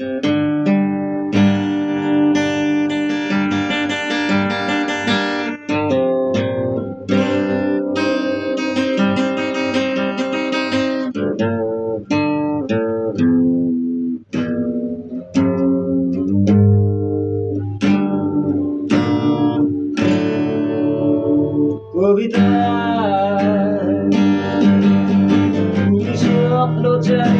কবিতা তুমি স্বপ্ন চাই।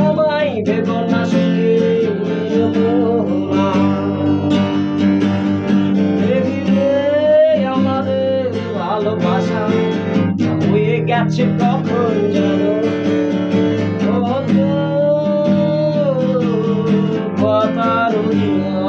Boa tarde,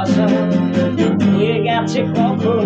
কথা হয়ে গেছে কখন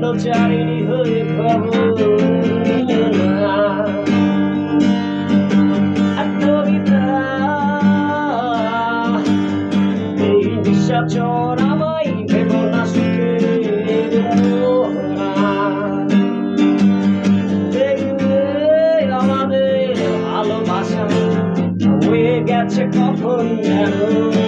স্বপ্নচারিণী হয়ে এই নিশাচর আমায় ভেব না। দেখবে আমাদের ভালোবাসা হয়ে গেছে কখন যেন।